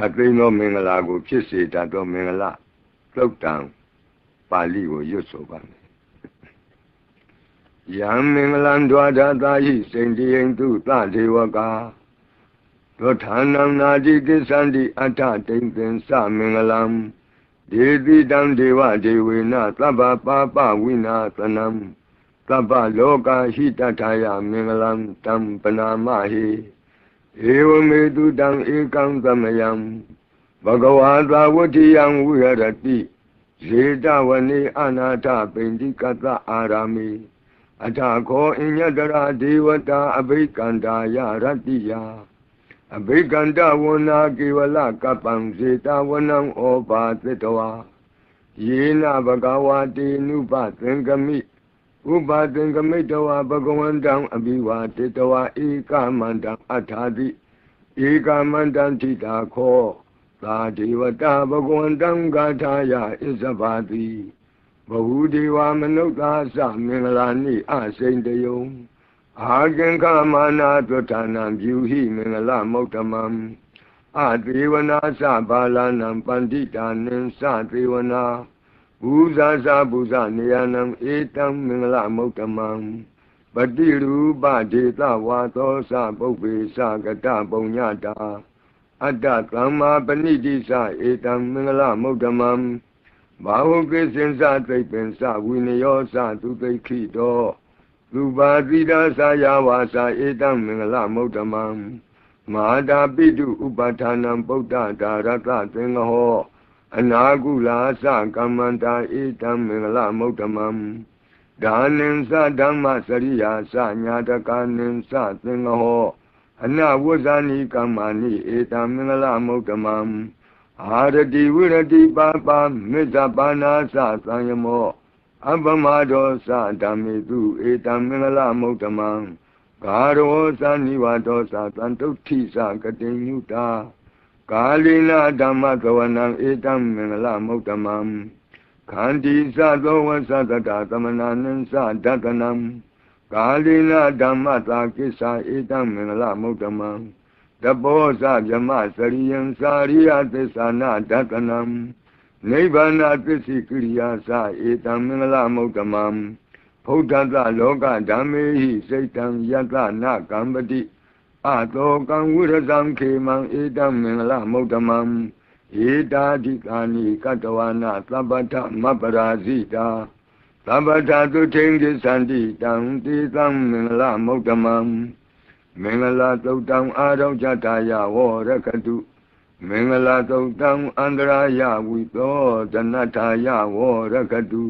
ခတ်သိမ်းသောမင်္ဂလာကို ဖြစ်စေတတ်သောမင်္ဂလာသုတ်တံပါဠိကိုရွတ်ဆိုပါမယ်ယံမင်္ဂလံဒွါဒသာဟိစိန်တိယံတုသဒေဝကာသောဌာနံနာတိကိသန္တိအထတိန်သင်္သမင်္ဂလံဒေတိတံဒေဝဒေဝေနသဗ္ဗပါပဝိနာသနံသဗ္ဗလောကဟိတထာယမင်္ဂလံတံပနာမဟိ ဧဝမေတုတံဧကံသမယံဘဂဝါသာဝတိယံဝိရတိဇေတဝနေအနာထပိန္တိကတအာရမေအထာခောအညတရာဒေဝတာအဘိကန္တာယရတ္တိယအဘိကန္တဝနာကေဝလကပ္ပံဇေတဝနံဩဘာသတ္တဝါယေနဘဂဝါတေနုပသင်္ကမိ ဥပါသင်္ကမိတဝါဘဂဝန္တံအဘိဝါတေတဝါဧကမန္တံအထာတိဧကမန္တံထိတာခောသာဒေဝတာဘဂဝန္တံဂါထာယဣဇဘာတိဘဝုဒေဝမနုဿာသမင်္ဂလာနိအစိန်တယုံအာကင်္ခမာနာသွဌာနံပြုဟိမင်္ဂလမௌတမံအသေဝနာသဘာလနံပန္တိတာနင်သသေဝနာ ဘူဇာသာဘူဇနေယနံဧတံမင်္ဂလမௌတမံပတိရူပဒေသဝါသောသပုပ္ပေသကတပုံညတာအတ္တသမ္မာပဏိတိသဧတံမင်္ဂလမௌတမံဘာဝကိစင်္စသိပ္ပင်္စဝိနယောသသူသိခိတောသူပါတိတာသာယဝါစာဧတံမင်္ဂလမௌတမံမဟာတာပိတုဥပဌာနံဗုဒ္ဓဒါရတသင်္ဃဟော အနာကုလာသကမ္မန္တာဧတံမင်္ဂလမௌတမံဒါနင်္စဓမ္မစရိယာသညာတကနင်္စသင်္ဃဟောအနဝဇ္ဇာနိကမ္မာနိဧတံမင်္ဂလမௌတမံအာရတိဝိရတိပါပါမေတ္တပါဏာသသံယမောအပမဒောသဓမ္မေတုဧတံမင်္ဂလမௌတမံဂါရောသနိဝဒောသသံတုဋ္ဌိသကတိညုတာ ကာလိနာဓမ္မကဝနံဧတံမင်္ဂလမௌတမံခန္တီသသောဝသတတသမနာနံသဒတနံကာလိနာဓမ္မသာကိစ္ဆာဧတံမင်္ဂလမௌတမံတဘောဇဗြမစရိယံစာရိယသစ္ဆာနာဒတနံနိဗ္ဗာနသစ္စိကိရိယာသဧတံမင်္ဂလမௌတမံဘုဒ္ဓတလောကဓမ္မေဟိစိတ်တံယတနာကံပတိ အတောကံဝိရဇံခေမံဧတံမင်္ဂလမௌတမံဧတာဓိကာနိကတဝနာသဗ္ဗထမပရာဇိတာသဗ္ဗထသုထိန်ကိသန္တိတံတိသံမင်္ဂလမௌတမံမင်္ဂလာသုတ်တံအာရုံကြတာယဝရကတုမင်္ဂလာသုတ်တံအန္တရာယဝိသောဇနထာယဝရကတု